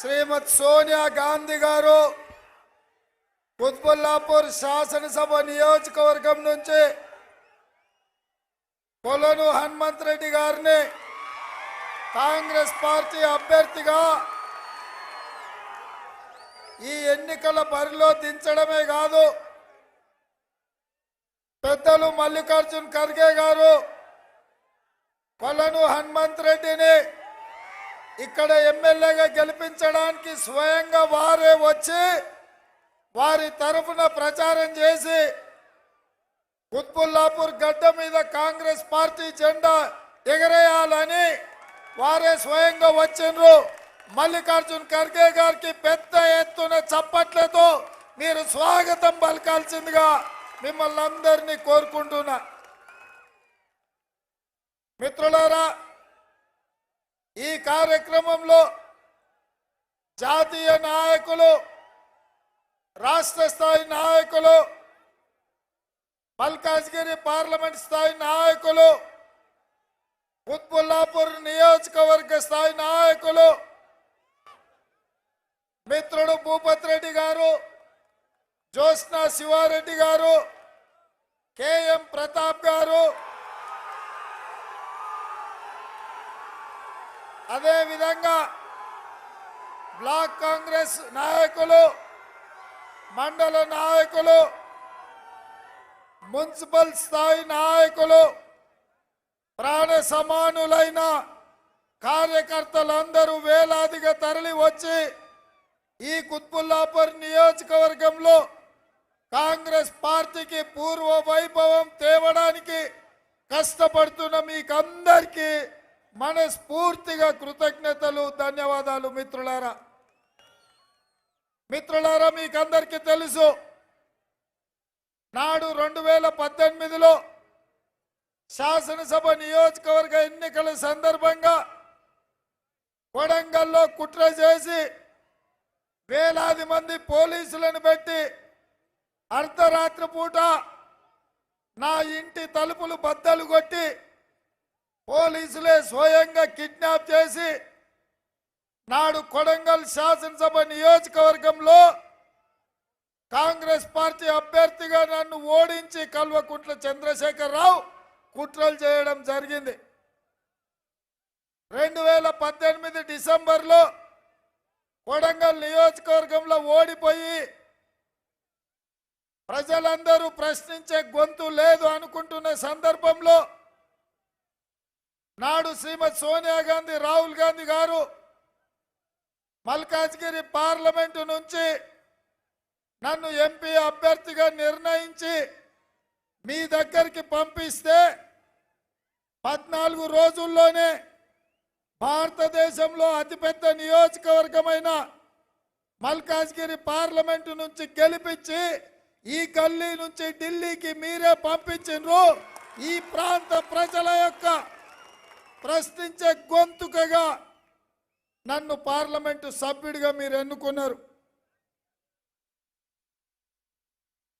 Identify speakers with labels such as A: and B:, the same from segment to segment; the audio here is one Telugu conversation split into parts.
A: శ్రీమతి సోనియా గాంధీ గారు కుత్బుల్లాపూర్ శాసనసభ నియోజకవర్గం నుంచి కొలను హనుమంత్ రెడ్డి గారిని కాంగ్రెస్ పార్టీ అభ్యర్థిగా ఈ ఎన్నికల బరిలో దించడమే కాదు పెద్దలు మల్లికార్జున్ ఖర్గే గారు కొలను హనుమంత్ రెడ్డిని ఇక్కడ ఎమ్మెల్యేగా గెలిపించడానికి స్వయంగా వారే వచ్చి వారి తరఫున ప్రచారం చేసి కుత్బుల్లాపూర్ గడ్డ మీద కాంగ్రెస్ పార్టీ జెండా ఎగరేయాలని వారే స్వయంగా వచ్చిండ్రు. మల్లికార్జున్ ఖర్గే గారికి పెద్ద ఎత్తున చప్పట్లతో మీరు స్వాగతం పలకాల్సిందిగా మిమ్మల్ని అందరినీ కోరుకుంటున్నా. మిత్రులారా ఈ కార్యక్రమంలో జాతీయ నాయకులు రాష్ట్ర స్థాయి నాయకులు మల్కాజ్గిరి పార్లమెంట్ స్థాయి నాయకులు కుత్బుల్లాపూర్ నియోజకవర్గ స్థాయి నాయకులు మిత్రుడు భూపత్ రెడ్డి గారు జ్యోత్స్న శివారెడ్డి గారు కేఎం ప్రతాప్ గారు అదేవిధంగా బ్లాక్ కాంగ్రెస్ నాయకులు మండల నాయకులు మున్సిపల్ స్థాయి నాయకులు ప్రాణ సమానులైన కార్యకర్తలందరూ వేలాదిగా తరలి వచ్చి ఈ కుత్బుల్లాపూర్ నియోజకవర్గంలో కాంగ్రెస్ పార్టీకి పూర్వ వైభవం తేవడానికి కష్టపడుతున్న మీకందరికీ మనస్ఫూర్తిగా కృతజ్ఞతలు ధన్యవాదాలు మిత్రులారా. మిత్రులారా మీకందరికీ తెలుసు నాడు రెండు వేల పద్దెనిమిదిలో శాసనసభ నియోజకవర్గ ఎన్నికల సందర్భంగా కొడంగల్లో కుట్ర చేసి వేలాది మంది పోలీసులను పెట్టి అర్ధరాత్రి పూట నా ఇంటి తలుపులు బద్దలు కొట్టి పోలీసులే స్వయంగా కిడ్నాప్ చేసి నాడు కొడంగల్ శాసనసభ నియోజకవర్గంలో కాంగ్రెస్ పార్టీ అభ్యర్థిగా నన్ను ఓడించి కల్వకుంట్ల చంద్రశేఖరరావు కుట్రలు చేయడం జరిగింది. రెండు వేల పద్దెనిమిది డిసెంబర్లో కొడంగల్ నియోజకవర్గంలో ఓడిపోయి ప్రజలందరూ ప్రశ్నించే గొంతు లేదు అనుకుంటున్న సందర్భంలో నాడు శ్రీమతి సోనియా గాంధీ రాహుల్ గాంధీ గారు మల్కాజ్గిరి పార్లమెంటు నుంచి నన్ను ఎంపీ అభ్యర్థిగా నిర్ణయించి మీ దగ్గరికి పంపిస్తే పద్నాలుగు రోజుల్లోనే భారతదేశంలో అతిపెద్ద నియోజకవర్గమైన మల్కాజ్గిరి పార్లమెంటు నుంచి గెలిపించి ఈ గల్లీ నుంచి ఢిల్లీకి మీరే పంపించిండ్రు ఈ ప్రాంత ప్రజల యొక్క ప్రశ్నించే గొంతుకగా నన్ను పార్లమెంటు సభ్యుడిగా మీరు ఎన్నుకున్నారు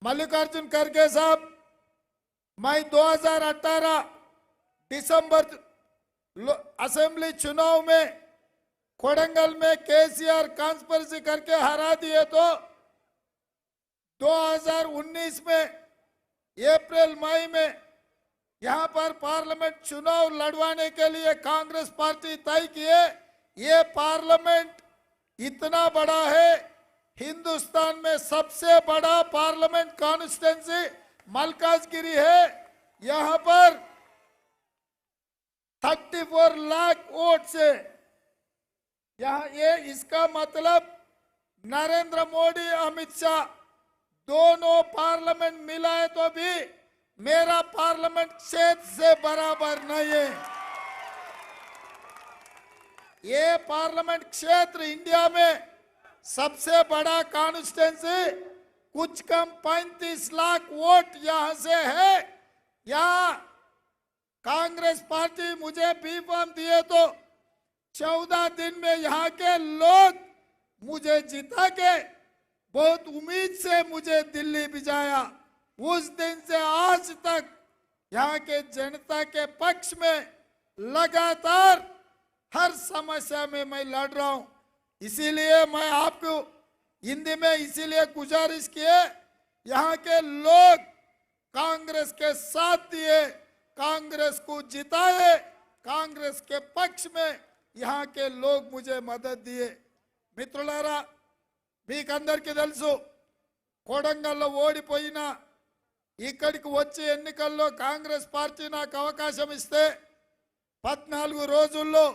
A: मल्लिकार्जुन खड़गे साहब मैं 2018 दिसंबर लो- असेंबली चुनाव में कोडंगल में केसीआर कॉन्स्परेसी करके हरा दिए तो 2019 में अप्रैल मई में यहाँ पर पार्लियामेंट चुनाव लड़वाने के लिए कांग्रेस पार्टी तय किए ये पार्लियामेंट इतना बड़ा है, हिंदुस्तान में सबसे बड़ा पार्लियामेंट कॉन्स्टिट्यूंसी मलकाजगिरी है। यहाँ पर 34 लाख वोट से, यहाँ ये इसका मतलब नरेंद्र मोदी, अमित शाह दोनों पार्लियामेंट मिलाए तो भी मेरा पार्लियामेंट क्षेत्र से बराबर नहीं है। ये पार्लियामेंट क्षेत्र इंडिया में सबसे बड़ा कॉन्स्टिट्यूंसी कुछ कम 35 लाख वोट यहाँ से है। यहाँ कांग्रेस पार्टी मुझे बी दिए तो चौदह दिन में यहाँ के लोग मुझे जिता के बहुत उम्मीद से मुझे दिल्ली भिजाया उस दिन से आज तक यहाँ के जनता के पक्ष में लगातार हर समस्या में मैं लड़ रहा हूं इसीलिए मैं आपको हिंदी में इसीलिए गुजारिश किए यहाँ के लोग कांग्रेस के साथ दिए कांग्रेस को जिताए कांग्रेस के पक्ष में यहाँ के लोग मुझे मदद दिए మిత్రులారా మీకందరికీ తెలుసు కోడంగల్లో ఓడిపోయినా ఇక్కడికి వచ్చి ఎన్నికల్లో కాంగ్రెస్ పార్టీ నాకు అవకాశం ఇస్తే పద్నాలుగు రోజుల్లో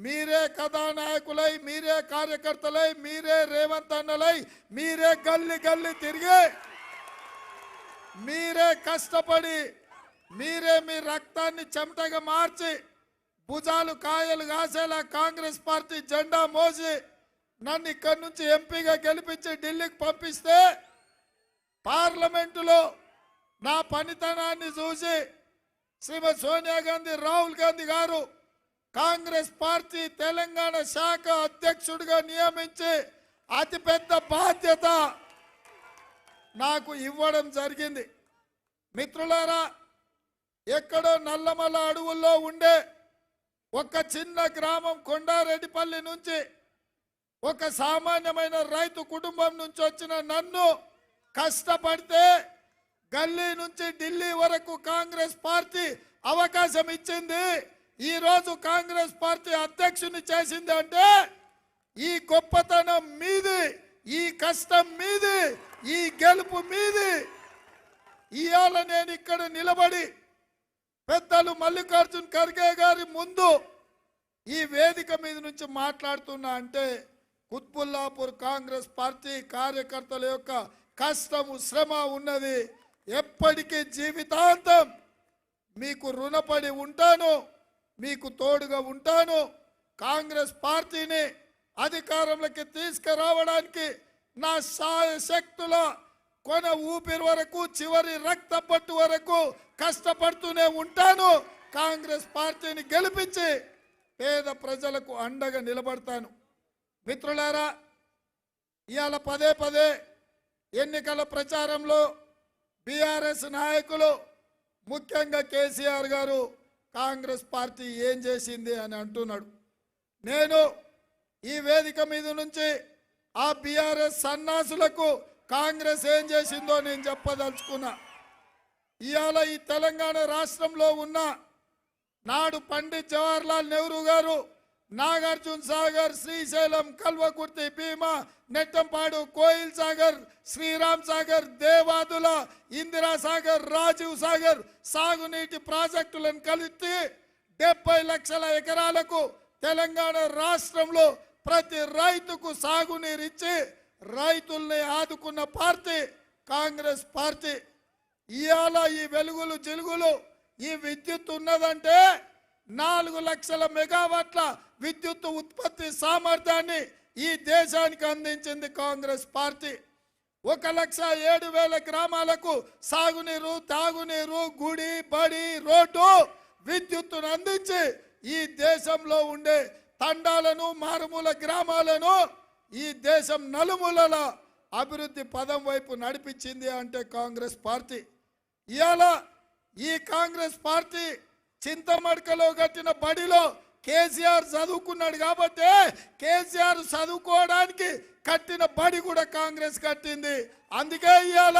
A: మీరే కథానాయకులై మీరే కార్యకర్తలై మీరే రేవంత్ అన్నలై మీరే గల్లి గల్లి తిరిగి మీరే కష్టపడి మీరే మీ రక్తాన్ని చెమటగా మార్చి భుజాలు కాయలు కాసేలా కాంగ్రెస్ పార్టీ జెండా మోసి నన్ను ఇక్కడి నుంచి ఎంపీగా గెలిపించి ఢిల్లీకి పంపిస్తే పార్లమెంటులో నా పనితనాన్ని చూసి శ్రీమతి సోనియా గాంధీ రాహుల్ గాంధీ గారు కాంగ్రెస్ పార్టీ తెలంగాణ శాఖ అధ్యక్షుడిగా నియమించి అతిపెద్ద బాధ్యత నాకు ఇవ్వడం జరిగింది. మిత్రులారా ఎక్కడో నల్లమల అడవుల్లో ఉండే ఒక చిన్న గ్రామం కొండారెడ్డిపల్లి నుంచి ఒక సామాన్యమైన రైతు కుటుంబం నుంచి వచ్చిన నన్ను కష్టపడితే గల్లీ నుంచి ఢిల్లీ వరకు కాంగ్రెస్ పార్టీ అవకాశం ఇచ్చింది. ఈ రోజు కాంగ్రెస్ పార్టీ అధ్యక్షుని చేసింది అంటే ఈ గొప్పతనం మీది ఈ కష్టం మీది ఈ గెలుపు మీది. ఇవాళ నేను ఇక్కడ నిలబడి పెద్దలు మల్లికార్జున్ ఖర్గే గారి ముందు ఈ వేదిక మీద నుంచి మాట్లాడుతున్నా అంటే కుత్బుల్లాపూర్ కాంగ్రెస్ పార్టీ కార్యకర్తల యొక్క కష్టము శ్రమ ఉన్నది. ఎప్పటికీ జీవితాంతం మీకు రుణపడి ఉంటాను మీకు తోడుగా ఉంటాను. కాంగ్రెస్ పార్టీని అధికారంలోకి తీసుకురావడానికి నా సాయ శక్తుల కొన ఊపిరి వరకు చివరి రక్త పట్టు వరకు కష్టపడుతూనే ఉంటాను. కాంగ్రెస్ పార్టీని గెలిపించి పేద ప్రజలకు అండగా నిలబడతాను. మిత్రులారా ఇవాళ పదే పదే ఎన్నికల ప్రచారంలో టిఆర్ఎస్ నాయకులు ముఖ్యంగా కేసీఆర్ గారు కాంగ్రెస్ పార్టీ ఏం చేసింది అని అంటున్నాడు. నేను ఈ వేదిక మీద నుంచి ఆ బీఆర్ఎస్ సన్నాసులకు కాంగ్రెస్ ఏం చేసిందో నేను చెప్పదలుచుకున్నా. ఇవాళ ఈ తెలంగాణ రాష్ట్రంలో ఉన్న నాడు పండిత్ జవహర్లాల్ నెహ్రూ గారు నాగార్జున సాగర్ శ్రీశైలం కల్వకుర్తి భీమా నెట్టంపాడు కోయిల్ సాగర్ శ్రీరామ్ సాగర్ దేవాదుల ఇందిరా సాగర్ రాజీవ్ సాగర్ సాగునీటి ప్రాజెక్టులను కలిపి డెబ్బై లక్షల ఎకరాలకు తెలంగాణ రాష్ట్రంలో ప్రతి రైతుకు సాగునీరు ఇచ్చి రైతుల్ని ఆదుకున్న పార్టీ కాంగ్రెస్ పార్టీ. ఇవాళ ఈ వెలుగులు జిలుగులు ఈ విద్యుత్ ఉన్నదంటే నాలుగు లక్షల మెగావాట్ల విద్యుత్ ఉత్పత్తి సామర్థ్యాన్ని ఈ దేశానికి అందించింది కాంగ్రెస్ పార్టీ. ఒక లక్ష ఏడు వేల గ్రామాలకు సాగునీరు తాగునీరు గుడి బడి రోడ్డు విద్యుత్తును అందించి ఈ దేశంలో ఉండే తండాలను మారుమూల గ్రామాలను ఈ దేశం నలుమూలల అభివృద్ధి పదం వైపు నడిపించింది అంటే కాంగ్రెస్ పార్టీ. ఇవాళ ఈ కాంగ్రెస్ పార్టీ చింతమడకలో కట్టిన బడిలో కేసీఆర్ చదువుకున్నాడు కాబట్టి కేసీఆర్ చదువుకోవడానికి కట్టిన బడి కూడా కాంగ్రెస్ కట్టింది. అందుకే ఇవాళ